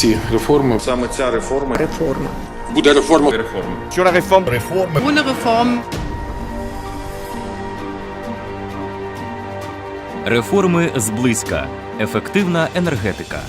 ці реформи. Саме ця реформа реформа. Буде реформа. реформа. Вчора реформ реформи Буде Reform Реформи зблизька. Ефективна енергетика.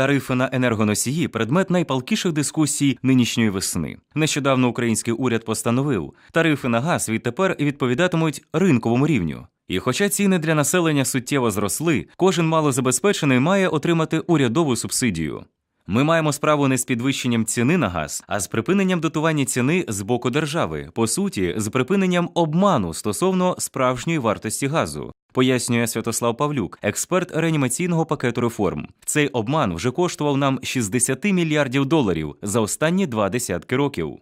Тарифи на енергоносії предмет найпалкіших дискусій нинішньої весни. Нещодавно український уряд постановив, тарифи на газ відтепер відповідатимуть ринковому рівню. І хоча ціни для населення суттєво зросли, кожен малозабезпечений має отримати урядову субсидію. Ми маємо справу не з підвищенням ціни на газ, а з припиненням дотування ціни з боку держави, по суті, з припиненням обману стосовно справжньої вартості газу. Пояснює Святослав Павлюк, експерт реанімаційного пакету реформ. Цей обман вже коштував нам 60 мільярдів доларів за останні два десятки років.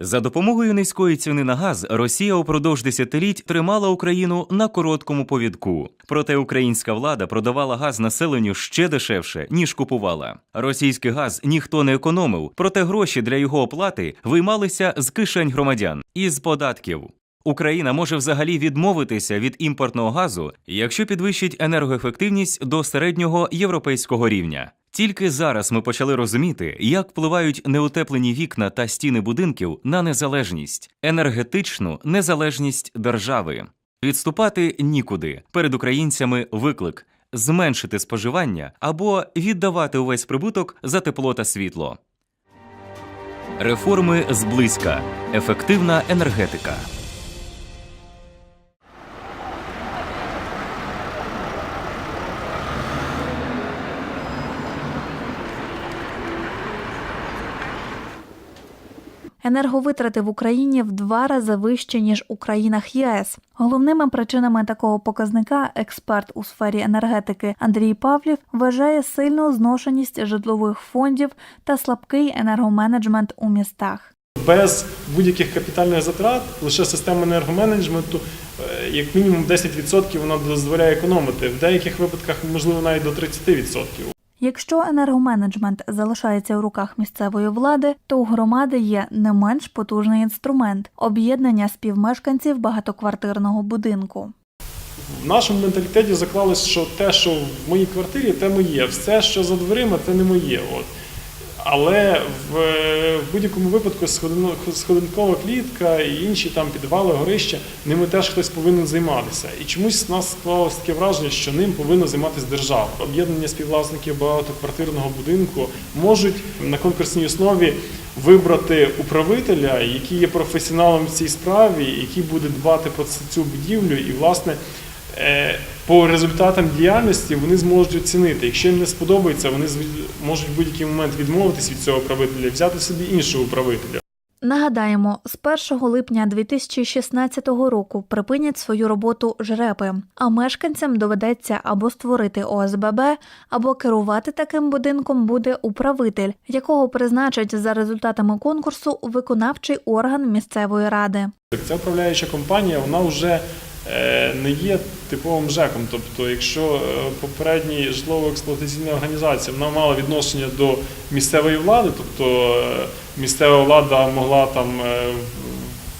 За допомогою низької ціни на газ Росія упродовж десятиліть тримала Україну на короткому повідку. Проте українська влада продавала газ населенню ще дешевше, ніж купувала. Російський газ ніхто не економив, проте гроші для його оплати виймалися з кишень громадян із податків. Україна може взагалі відмовитися від імпортного газу, якщо підвищить енергоефективність до середнього європейського рівня. Тільки зараз ми почали розуміти, як впливають неутеплені вікна та стіни будинків на незалежність, енергетичну незалежність держави. Відступати нікуди. Перед українцями виклик зменшити споживання або віддавати увесь прибуток за тепло та світло. Реформи зблизька. Ефективна енергетика. Енерговитрати в Україні в два рази вищі ніж у країнах ЄС. Головними причинами такого показника експерт у сфері енергетики Андрій Павлів вважає сильну зношеність житлових фондів та слабкий енергоменеджмент у містах. Без будь-яких капітальних затрат лише система енергоменеджменту, е, як мінімум 10% вона дозволяє економити. В деяких випадках, можливо, навіть до 30%. Якщо енергоменеджмент залишається у руках місцевої влади, то у громади є не менш потужний інструмент об'єднання співмешканців багатоквартирного будинку. В нашому менталітеті заклалось, що те, що в моїй квартирі, те моє. Все, що за дверима, це не моє. От. Але в, в будь-якому випадку сходинкова клітка і інші там підвали, горища, ними теж хтось повинен займатися. І чомусь в нас склалося таке враження, що ним повинна займатися держава. Об'єднання співвласників багатоквартирного будинку можуть на конкурсній основі вибрати управителя, який є професіоналом в цій справі, який буде дбати про цю будівлю і, власне, по результатам діяльності вони зможуть оцінити. Якщо їм не сподобається, вони можуть в будь-який момент відмовитись від цього управителя, взяти собі іншого управителя. Нагадаємо, з 1 липня 2016 року припинять свою роботу жрепи, а мешканцям доведеться або створити ОСББ, або керувати таким будинком буде управитель, якого призначать за результатами конкурсу виконавчий орган місцевої ради. Ця управляюча компанія вона вже е, не є типовим ЖЕКом. Тобто, якщо е, попередній житлово-експлуатаційна організація вона мала відношення до місцевої влади, тобто е, місцева влада могла там е,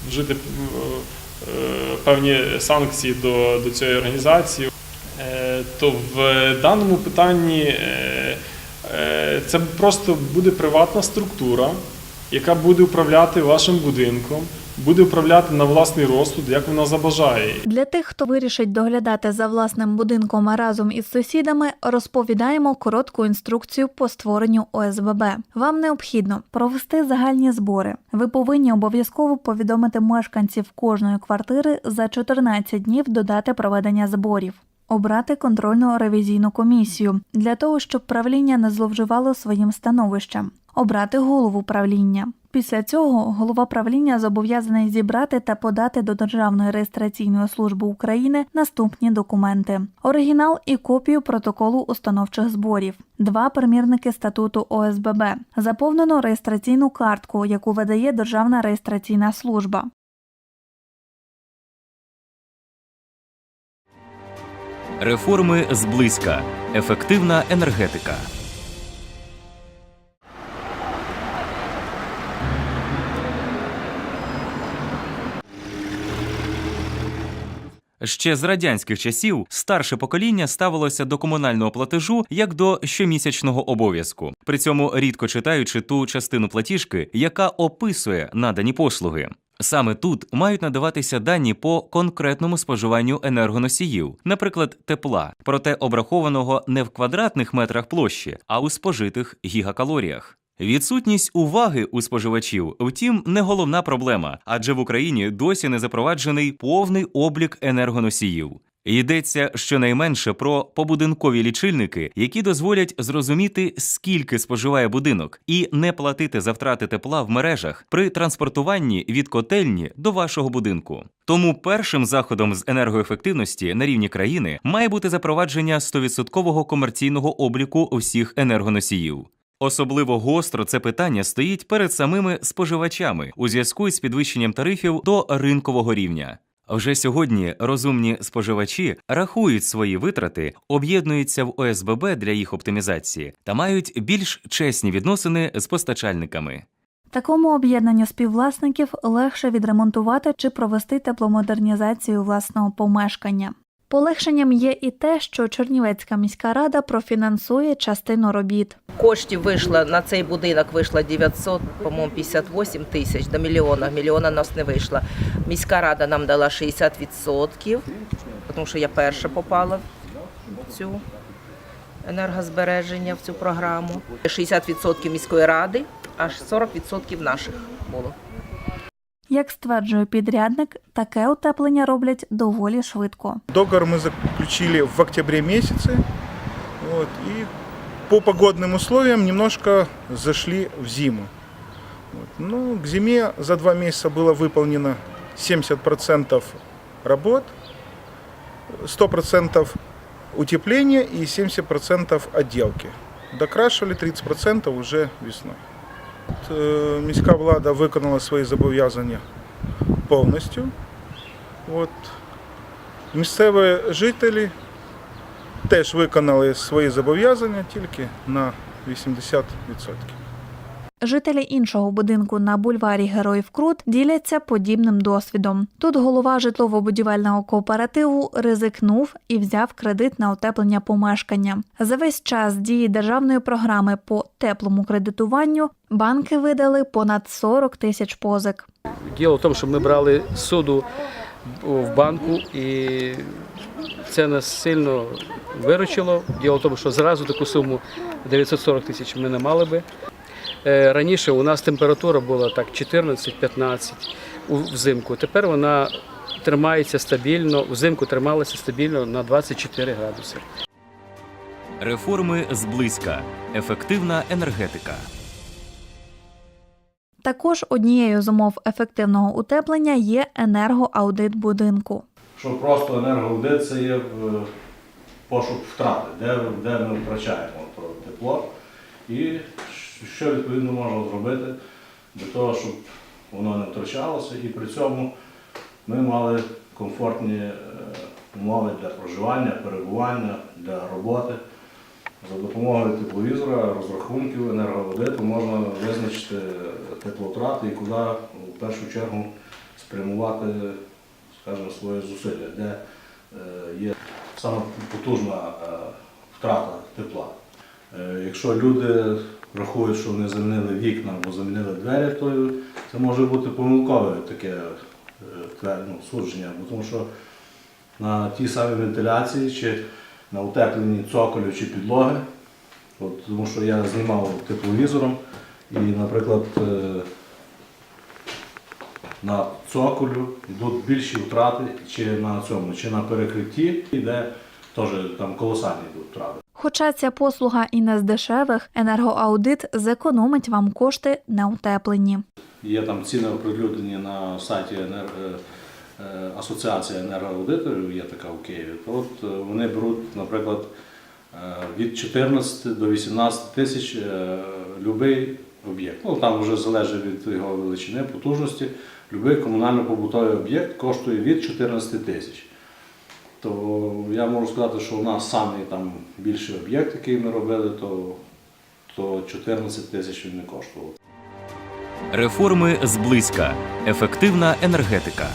вжити е, певні санкції до, до цієї організації, е, то в даному питанні е, е, це просто буде приватна структура, яка буде управляти вашим будинком, буде управляти на власний розсуд, як вона забажає. Для тих, хто вирішить доглядати за власним будинком разом із сусідами, розповідаємо коротку інструкцію по створенню ОСББ. Вам необхідно провести загальні збори. Ви повинні обов'язково повідомити мешканців кожної квартири за 14 днів до дати проведення зборів. Обрати контрольну ревізійну комісію для того, щоб правління не зловживало своїм становищем. Обрати голову правління. Після цього голова правління зобов'язаний зібрати та подати до Державної реєстраційної служби України наступні документи: оригінал і копію протоколу установчих зборів, два примірники статуту ОСББ, заповнену реєстраційну картку, яку видає Державна реєстраційна служба. Реформи зблизька. Ефективна енергетика. Ще з радянських часів старше покоління ставилося до комунального платежу як до щомісячного обов'язку, при цьому рідко читаючи ту частину платіжки, яка описує надані послуги. Саме тут мають надаватися дані по конкретному споживанню енергоносіїв, наприклад, тепла, проте обрахованого не в квадратних метрах площі, а у спожитих гігакалоріях. Відсутність уваги у споживачів, втім, не головна проблема, адже в Україні досі не запроваджений повний облік енергоносіїв. Йдеться щонайменше про побудинкові лічильники, які дозволять зрозуміти, скільки споживає будинок, і не платити за втрати тепла в мережах при транспортуванні від котельні до вашого будинку. Тому першим заходом з енергоефективності на рівні країни має бути запровадження 100% комерційного обліку всіх енергоносіїв. Особливо гостро це питання стоїть перед самими споживачами у зв'язку із підвищенням тарифів до ринкового рівня. Вже сьогодні розумні споживачі рахують свої витрати, об'єднуються в ОСББ для їх оптимізації та мають більш чесні відносини з постачальниками. Такому об'єднанню співвласників легше відремонтувати чи провести тепломодернізацію власного помешкання. Полегшенням є і те, що Чернівецька міська рада профінансує частину робіт. Коштів вийшло на цей будинок вийшло 900, по-моєму, 58 тисяч до мільйона. Мільйона нас не вийшло. Міська рада нам дала 60%, тому що я перша попала в цю енергозбереження, в цю програму. 60% міської ради, аж 40% наших було. Як стверджує підрядник, таке утеплення роблять доволі швидко. Договор мы заключили в октябре месяце. Вот, и по погодным условиям немножко зашли в зиму. Вот. Ну, к зиме за два месяца было выполнено 70% работ, 100% утепления и 70% отделки. Докрашивали 30% уже весной. Е, Міська влада виконала свої зобов'язання повністю. От, Місцеві жителі теж виконали свої зобов'язання тільки на 80%. Жителі іншого будинку на бульварі Героїв Крут діляться подібним досвідом. Тут голова житлово-будівельного кооперативу ризикнув і взяв кредит на утеплення помешкання. За весь час дії державної програми по теплому кредитуванню банки видали понад 40 тисяч позик. Діло в тому, що ми брали суду в банку, і це нас сильно виручило. Діло в тому, що зразу таку суму 940 тисяч ми не мали би. Е, Раніше у нас температура була так 14-15 у- взимку. Тепер вона тримається стабільно, взимку трималася стабільно на 24 градуси. Реформи зблизька. Ефективна енергетика. Також однією з умов ефективного утеплення є енергоаудит будинку. що просто енергоаудит це є е, пошук втрати, де, де ми втрачаємо то тепло і що відповідно можна зробити для того, щоб воно не втрачалося, і при цьому ми мали комфортні е, умови для проживання, перебування, для роботи. За допомогою тепловізора, розрахунків енергоаудиту можна визначити теплотрати і куди в першу чергу спрямувати скажімо, свої зусилля, де е, є саме потужна е, втрата тепла. Якщо люди рахують, що вони замінили вікна або замінили двері, то це може бути помилкове таке е, ну, судження, бо тому що на тій самій вентиляції чи на утепленні цоколю чи підлоги, от, тому що я знімав тепловізором і, наприклад, е, на цоколю йдуть більші втрати, чи на цьому, чи на перекритті, де теж там колосальні йдуть втрати. Хоча ця послуга і не з дешевих, енергоаудит зекономить вам кошти на утепленні. Є там ціни оприлюднені на сайті енерго, е, Асоціація енергоаудиторів, є така в Києві. То от е, вони беруть, наприклад, е, від 14 до 18 тисяч е, любий об'єкт. Ну, там вже залежить від його величини, потужності. Любий комунально-побутовий об'єкт коштує від 14 тисяч. То я можу сказати, що у нас самий там більший об'єкт, який ми робили, то, то 14 тисяч він не коштував. Реформи зблизька. Ефективна енергетика.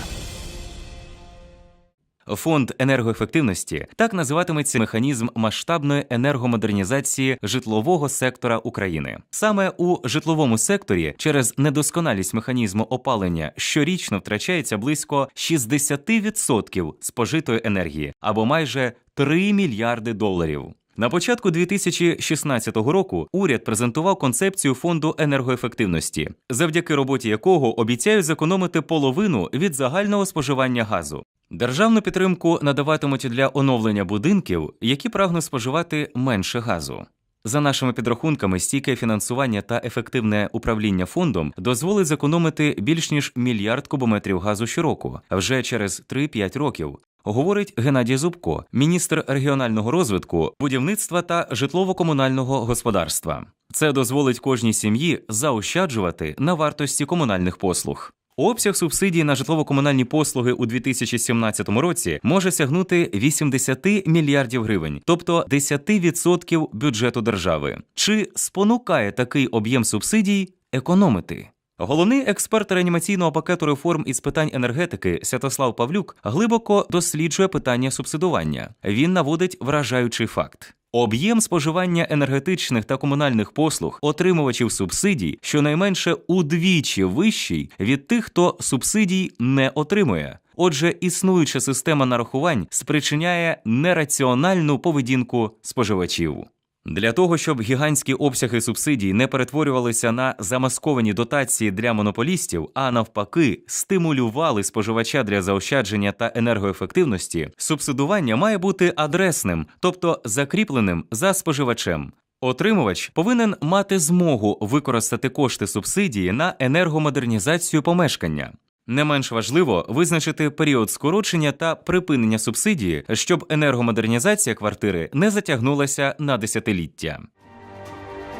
Фонд енергоефективності так називатиметься механізм масштабної енергомодернізації житлового сектора України. Саме у житловому секторі через недосконалість механізму опалення щорічно втрачається близько 60% спожитої енергії або майже 3 мільярди доларів. На початку 2016 року уряд презентував концепцію фонду енергоефективності, завдяки роботі якого обіцяють зекономити половину від загального споживання газу. Державну підтримку надаватимуть для оновлення будинків, які прагнуть споживати менше газу. За нашими підрахунками, стійке фінансування та ефективне управління фондом дозволить зекономити більш ніж мільярд кубометрів газу щороку, вже через 3-5 років. Говорить Геннадій Зубко, міністр регіонального розвитку, будівництва та житлово-комунального господарства. Це дозволить кожній сім'ї заощаджувати на вартості комунальних послуг. Обсяг субсидій на житлово-комунальні послуги у 2017 році може сягнути 80 мільярдів гривень, тобто 10% бюджету держави. Чи спонукає такий об'єм субсидій економити? Головний експерт реанімаційного пакету реформ із питань енергетики Святослав Павлюк глибоко досліджує питання субсидування. Він наводить вражаючий факт. Об'єм споживання енергетичних та комунальних послуг отримувачів субсидій щонайменше удвічі вищий від тих, хто субсидій не отримує. Отже, існуюча система нарахувань спричиняє нераціональну поведінку споживачів. Для того, щоб гігантські обсяги субсидій не перетворювалися на замасковані дотації для монополістів, а навпаки, стимулювали споживача для заощадження та енергоефективності, субсидування має бути адресним, тобто закріпленим за споживачем. Отримувач повинен мати змогу використати кошти субсидії на енергомодернізацію помешкання. Не менш важливо визначити період скорочення та припинення субсидії, щоб енергомодернізація квартири не затягнулася на десятиліття.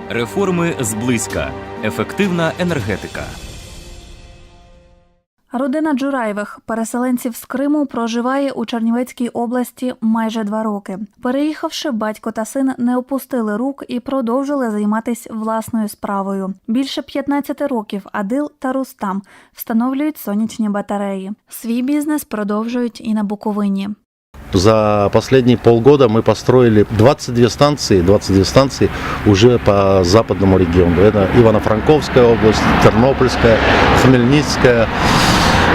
Реформи зблизька. Ефективна енергетика. Родина Джураєвих, переселенців з Криму, проживає у Чернівецькій області майже два роки. Переїхавши, батько та син не опустили рук і продовжили займатися власною справою. Більше 15 років Адил та Рустам встановлюють сонячні батареї. Свій бізнес продовжують і на Буковині. За последние полгода мы построили 22 станции, 22 станции уже по западному региону. Это Ивано-Франковская область, Тернопольская, Хмельницкая.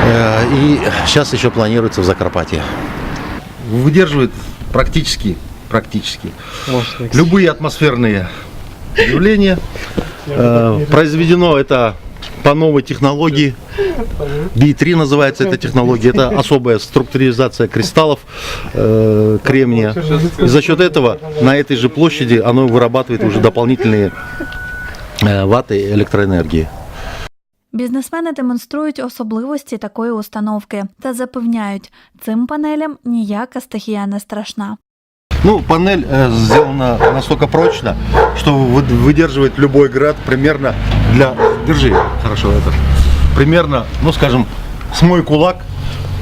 Э, И сейчас еще планируется в Закарпатье. Выдерживает практически, практически любые атмосферные явления. Э, Произведено это по новой технологии. Би-3 называется эта технология. Это особая структуризация кристаллов э, кремния. И за счет этого на этой же площади оно вырабатывает уже дополнительные э, ваты электроэнергии. Бізнесмени демонструють особливості такої установки та запевняють, цим панелям ніяка стихія не страшна. Ну, панель э, сделана настолько прочно, что вы- выдерживает любой град примерно для... Держи, хорошо, это. Примерно, ну, скажем, с мой кулак,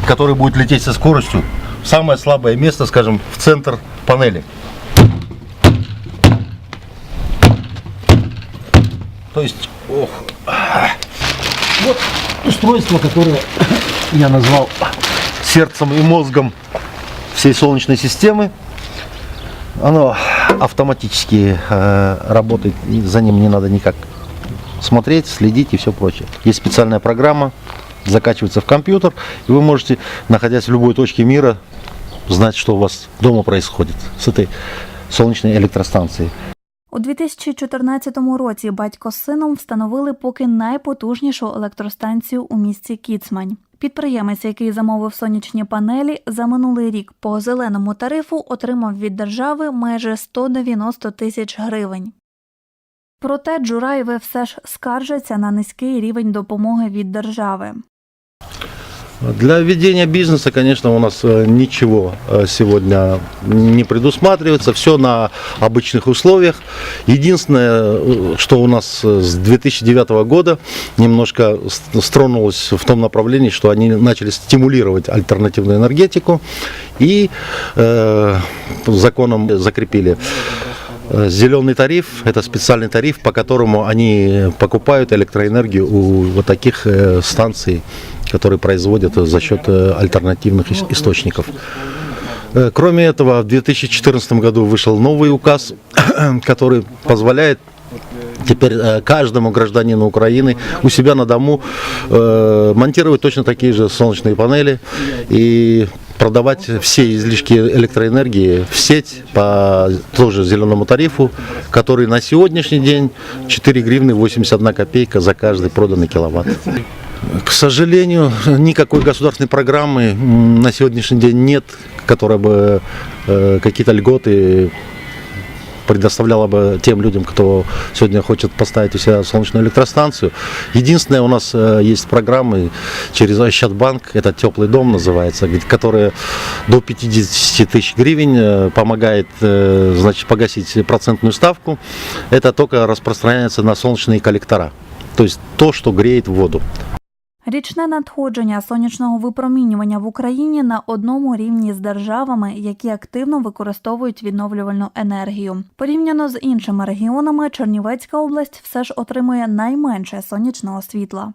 который будет лететь со скоростью, в самое слабое место, скажем, в центр панели. То есть, ох, вот устройство, которое я назвал сердцем и мозгом всей Солнечной системы. Оно автоматически э, работает, за ним не надо никак смотреть, следить и все прочее. Есть специальная программа, закачивается в компьютер, и вы можете, находясь в любой точке мира, знать, что у вас дома происходит с этой солнечной электростанцией. У 2014 році батько з сином встановили поки найпотужнішу електростанцію у місті Кіцмань. Підприємець, який замовив сонячні панелі, за минулий рік по зеленому тарифу отримав від держави майже 190 тисяч гривень. Проте Джураєви все ж скаржаться на низький рівень допомоги від держави. Для ведения бизнеса, конечно, у нас э, ничего э, сегодня не предусматривается, все на обычных условиях. Единственное, э, что у нас с 2009 года немножко стронулось в том направлении, что они начали стимулировать альтернативную энергетику и э, законом закрепили Зеленый тариф – это специальный тариф, по которому они покупают электроэнергию у вот таких э, станций, которые производят за счет э, альтернативных ис- источников. Э, Кроме этого, в 2014 году вышел новый указ, который позволяет теперь э, каждому гражданину Украины у себя на дому э, монтировать точно такие же солнечные панели и продавать все излишки электроэнергии в сеть по тоже зеленому тарифу, который на сегодняшний день 4 гривны 81 копейка за каждый проданный киловатт. К сожалению, никакой государственной программы на сегодняшний день нет, которая бы э, какие-то льготы предоставляла бы тем людям, кто сегодня хочет поставить у себя солнечную электростанцию. Единственное, у нас э, есть программы через Ощадбанк, это теплый дом называется, которая до 50 тысяч гривен э, помогает э, значит, погасить процентную ставку. Это только распространяется на солнечные коллектора. То есть то, что греет воду. Річне надходження сонячного випромінювання в Україні на одному рівні з державами, які активно використовують відновлювальну енергію. Порівняно з іншими регіонами, Чернівецька область все ж отримує найменше сонячного світла.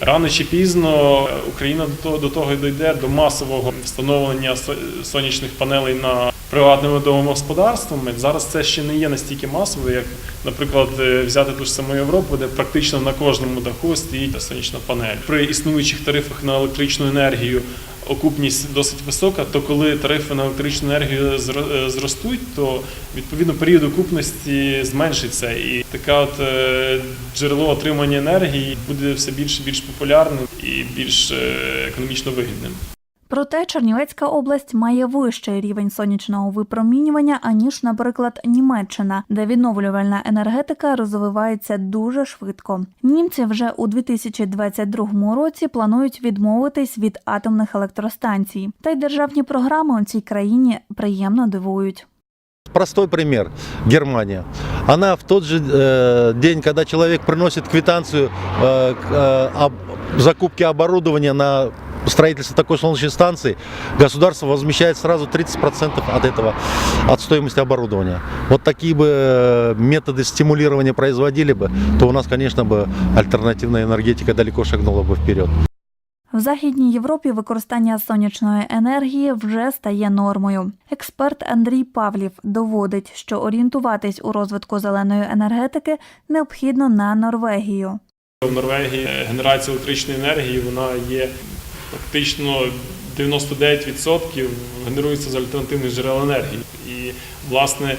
Рано чи пізно Україна до того, до того дійде до масового встановлення со- сонячних панелей на приватними домогосподарствами. Зараз це ще не є настільки масово, як, наприклад, е, взяти ту ж саму Європу, де практично на кожному даху стоїть сонячна панель. При існуючих тарифах на електричну енергію окупність досить висока, то коли тарифи на електричну енергію е, зростуть, то відповідно період окупності зменшиться, і таке от е, джерело отримання енергії буде все більше і більш популярним і більш економічно вигідним. Проте Чернівецька область має вищий рівень сонячного випромінювання, аніж, наприклад, Німеччина, де відновлювальна енергетика розвивається дуже швидко. Німці вже у 2022 році планують відмовитись від атомних електростанцій. Та й державні програми у цій країні приємно дивують. Простой пример. Германия. Она в тот же э, день, когда человек приносит квитанцию э, к, э, об закупке оборудования на строительство такой солнечной станции, государство возмещает сразу 30% от этого, от стоимости оборудования. Вот такие бы э, методы стимулирования производили бы, то у нас, конечно, бы альтернативная энергетика далеко шагнула бы вперед. В Західній Європі використання сонячної енергії вже стає нормою. Експерт Андрій Павлів доводить, що орієнтуватись у розвитку зеленої енергетики необхідно на Норвегію. В Норвегії генерація електричної енергії вона є фактично 99% генерується з альтернативних джерел енергії. І власне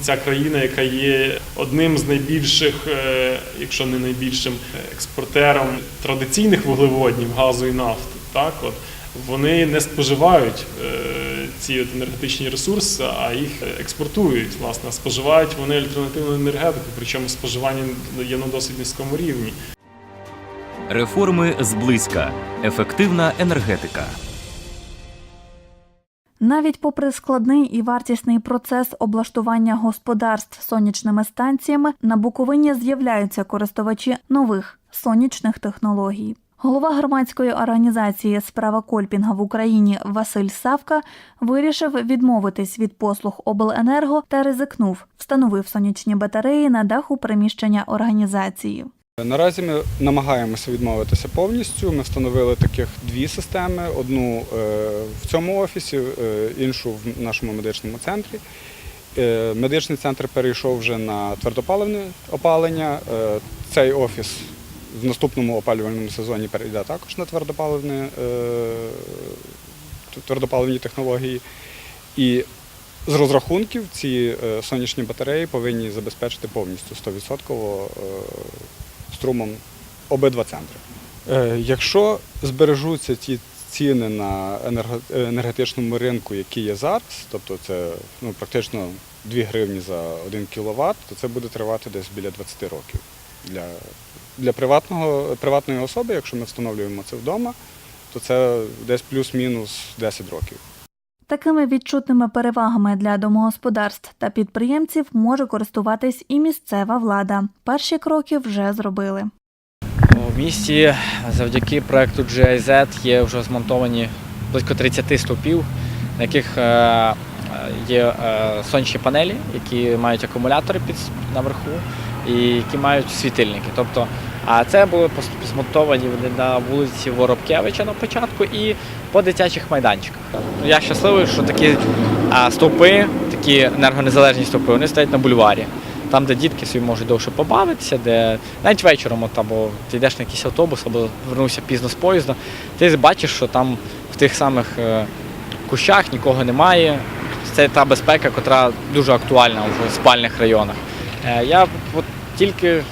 ця країна, яка є одним з найбільших, е, якщо не найбільшим експортером традиційних вуглеводнів, газу і нафти, так от вони не споживають е, ці от енергетичні ресурси, а їх експортують. Власне, споживають вони альтернативну енергетику, причому споживання є на досить низькому рівні. Реформи зблизька. Ефективна енергетика. Навіть попри складний і вартісний процес облаштування господарств сонячними станціями, на Буковині з'являються користувачі нових сонячних технологій. Голова громадської організації Справа Кольпінга в Україні Василь Савка вирішив відмовитись від послуг обленерго та ризикнув, встановив сонячні батареї на даху приміщення організації. Наразі ми намагаємося відмовитися повністю. Ми встановили таких дві системи: одну е, в цьому офісі, е, іншу в нашому медичному центрі. Е, Медичний центр перейшов вже на твердопаливне опалення. Цей офіс в наступному опалювальному сезоні перейде також на твердопаливне, твердопаливні технології. І з розрахунків ці сонячні батареї повинні забезпечити повністю 100% е, струмом обидва центри. Е, Якщо збережуться ті ціни на енергетичному ринку, які є зараз, тобто це ну, практично 2 гривні за 1 кВт, то це буде тривати десь біля 20 років. Для, для приватного, приватної особи, якщо ми встановлюємо це вдома, то це десь плюс-мінус 10 років. Такими відчутними перевагами для домогосподарств та підприємців може користуватись і місцева влада. Перші кроки вже зробили. У місті завдяки проекту GIZ є вже змонтовані близько 30 стовпів, на яких е, є е, сонячні панелі, які мають акумулятори під наверху і які мають світильники. Тобто, а це були змонтовані вони на вулиці Воробкевича на початку і по дитячих майданчиках. Я щасливий, що такі стовпи, такі енергонезалежні стовпи, вони стоять на бульварі. Там, де дітки собі можуть довше побавитися, де навіть вечором, от, або ти йдеш на якийсь автобус, або вернувся пізно з поїзда, ти бачиш, що там в тих самих е, кущах нікого немає. Це та безпека, яка дуже актуальна в спальних районах. Е, Я от тільки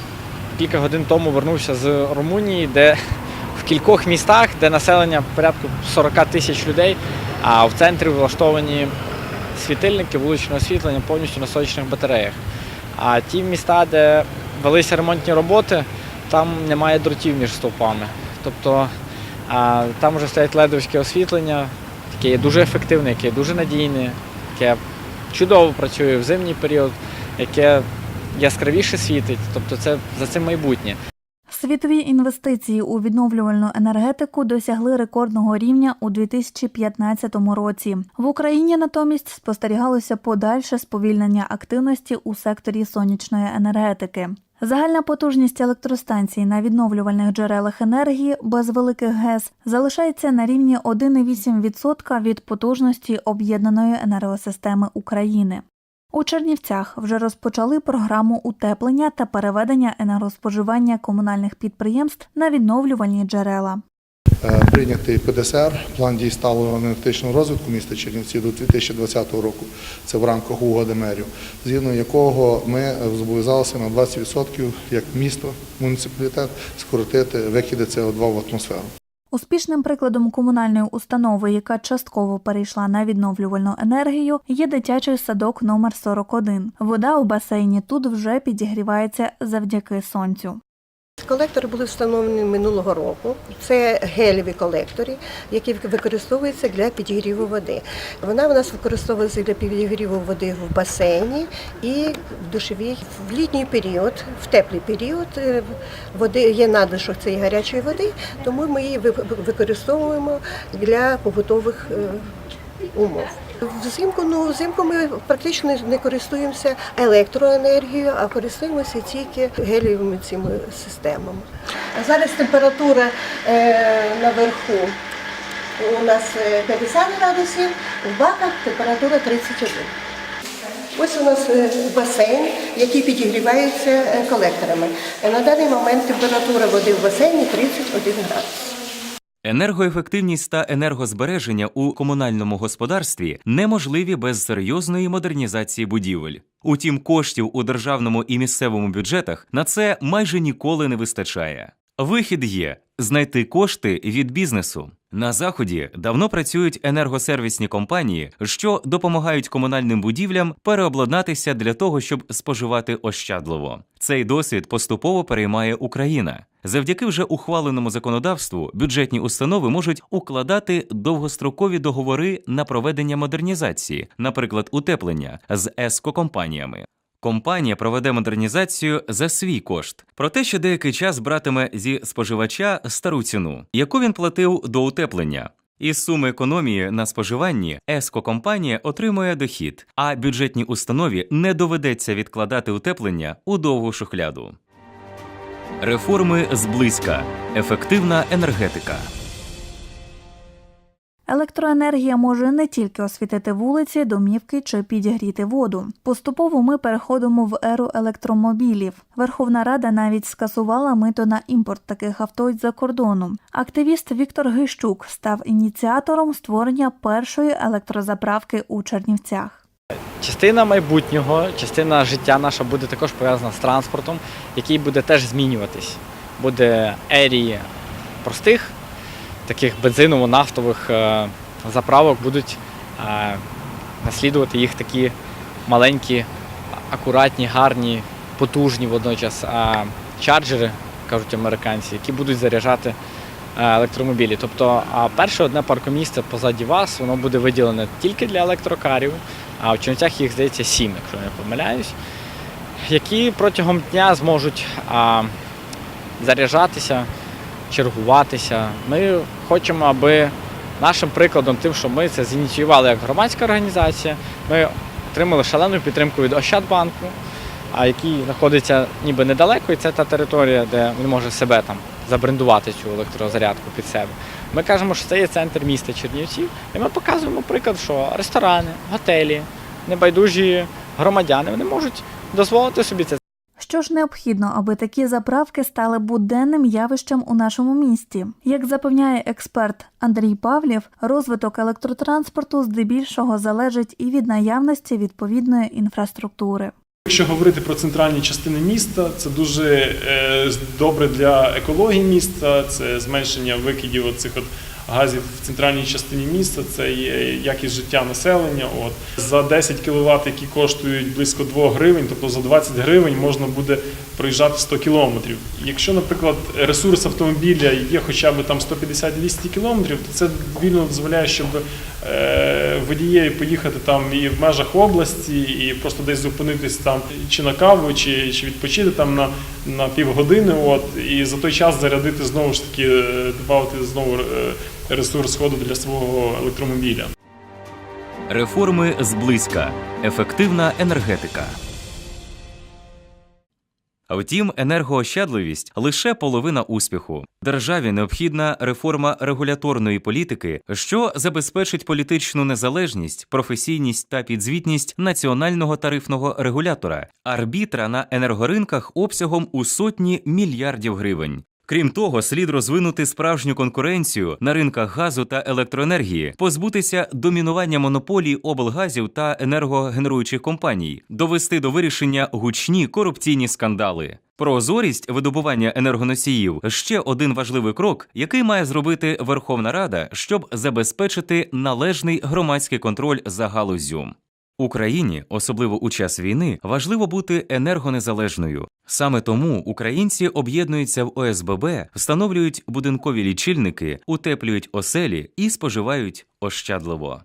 кілька годин тому вернувся з Румунії, де в кількох містах, де населення порядку 40 тисяч людей, а в центрі влаштовані світильники вуличного освітлення повністю на сонячних батареях. А ті міста, де велися ремонтні роботи, там немає дротів між стовпами. Тобто там вже стоять ледовське освітлення, яке є дуже ефективне, яке є дуже надійне, яке чудово працює в зимній період, яке яскравіше світить. Тобто це за цим майбутнє. Світові інвестиції у відновлювальну енергетику досягли рекордного рівня у 2015 році. В Україні натомість спостерігалося подальше сповільнення активності у секторі сонячної енергетики. Загальна потужність електростанцій на відновлювальних джерелах енергії без великих ГЕС залишається на рівні 1,8% від потужності об'єднаної енергосистеми України. У Чернівцях вже розпочали програму утеплення та переведення енергоспоживання комунальних підприємств на відновлювальні джерела. Е, Прийнятий ПДСР, план дій сталого енергетичного розвитку міста Чернівці до 2020 року. Це в рамках угоди мерів, згідно якого ми е, зобов'язалися на 20% як місто, муніципалітет скоротити викиди СО2 в атмосферу. Успішним прикладом комунальної установи, яка частково перейшла на відновлювальну енергію, є дитячий садок номер 41. Вода у басейні тут вже підігрівається завдяки сонцю. Колектори були встановлені минулого року. Це гелеві колектори, які використовуються для підігріву води. Вона у нас використовується для підігріву води в басейні і в душовій в літній період, в теплий період е, води є надлишок цієї гарячої води, тому ми її ви- використовуємо для побутових е, умов. Взимку, ну, взимку ми практично не користуємося електроенергією, а користуємося тільки гелієвими цими системами. Зараз температура е, наверху у нас е, 50 градусів, в баках температура 31. Ось у нас е, басейн, який підігрівається е, колекторами. На даний момент температура води в басейні 31 градус. Енергоефективність та енергозбереження у комунальному господарстві неможливі без серйозної модернізації будівель. Утім, коштів у державному і місцевому бюджетах на це майже ніколи не вистачає. Вихід є знайти кошти від бізнесу. На заході давно працюють енергосервісні компанії, що допомагають комунальним будівлям переобладнатися для того, щоб споживати ощадливо. Цей досвід поступово переймає Україна. Завдяки вже ухваленому законодавству бюджетні установи можуть укладати довгострокові договори на проведення модернізації, наприклад, утеплення з ЕСКО-компаніями. Компанія проведе модернізацію за свій кошт, проте що деякий час братиме зі споживача стару ціну, яку він платив до утеплення. Із суми економії на споживанні ЕСКО-компанія отримує дохід, а бюджетній установі не доведеться відкладати утеплення у довгу шухляду. Реформи зблизька. Ефективна енергетика. Електроенергія може не тільки освітити вулиці, домівки чи підігріти воду. Поступово ми переходимо в еру електромобілів. Верховна Рада навіть скасувала мито на імпорт таких авто з-за кордону. Активіст Віктор Гищук став ініціатором створення першої електрозаправки у Чернівцях. Частина майбутнього, частина життя наша буде також пов'язана з транспортом, який буде теж змінюватись. Буде ерії простих, таких бензиново-нафтових е, заправок, будуть е, наслідувати їх такі маленькі, акуратні, гарні, потужні водночас чарджери, кажуть американці, які будуть заряджати е, електромобілі. Тобто, перше одне паркомісце позаді вас, воно буде виділене тільки для електрокарів. А в Чернівцях їх здається сім, якщо я не помиляюсь, які протягом дня зможуть заряджатися, чергуватися. Ми хочемо, аби Нашим прикладом, тим, що ми це зініціювали як громадська організація, ми отримали шалену підтримку від Ощадбанку, який знаходиться ніби недалеко, і це та територія, де він може себе там забрендувати цю електрозарядку під себе. Ми кажемо, що це є центр міста Чернівців, і ми показуємо приклад, що ресторани, готелі, небайдужі громадяни вони можуть дозволити собі це. Що ж необхідно, аби такі заправки стали буденним явищем у нашому місті? Як запевняє експерт Андрій Павлів, розвиток електротранспорту здебільшого залежить і від наявності відповідної інфраструктури. Якщо говорити про центральні частини міста, це дуже е, добре для екології міста, це зменшення викидів оцих от газів в центральній частині міста, це є якість життя населення. От за 10 кВт, які коштують близько 2 гривень, тобто за 20 гривень можна буде проїжджати 100 кілометрів. Якщо, наприклад, ресурс автомобіля є хоча б там 150-200 кілометрів, то це вільно дозволяє, щоб е, водієві поїхати там і в межах області, і просто десь зупинитись там чи на каву, чи, чи відпочити там на, на півгодини. От і за той час зарядити знову ж таки, е, додати знову е, ресурс ходу для свого електромобіля. Реформи зблизька. Ефективна енергетика. Втім, енергоощадливість лише половина успіху. Державі необхідна реформа регуляторної політики, що забезпечить політичну незалежність, професійність та підзвітність національного тарифного регулятора, арбітра на енергоринках обсягом у сотні мільярдів гривень. Крім того, слід розвинути справжню конкуренцію на ринках газу та електроенергії, позбутися домінування монополій облгазів та енергогенеруючих компаній, довести до вирішення гучні корупційні скандали. Прозорість видобування енергоносіїв ще один важливий крок, який має зробити Верховна Рада, щоб забезпечити належний громадський контроль за галуззю. Україні, особливо у час війни, важливо бути енергонезалежною. Саме тому українці об'єднуються в ОСББ, встановлюють будинкові лічильники, утеплюють оселі і споживають ощадливо.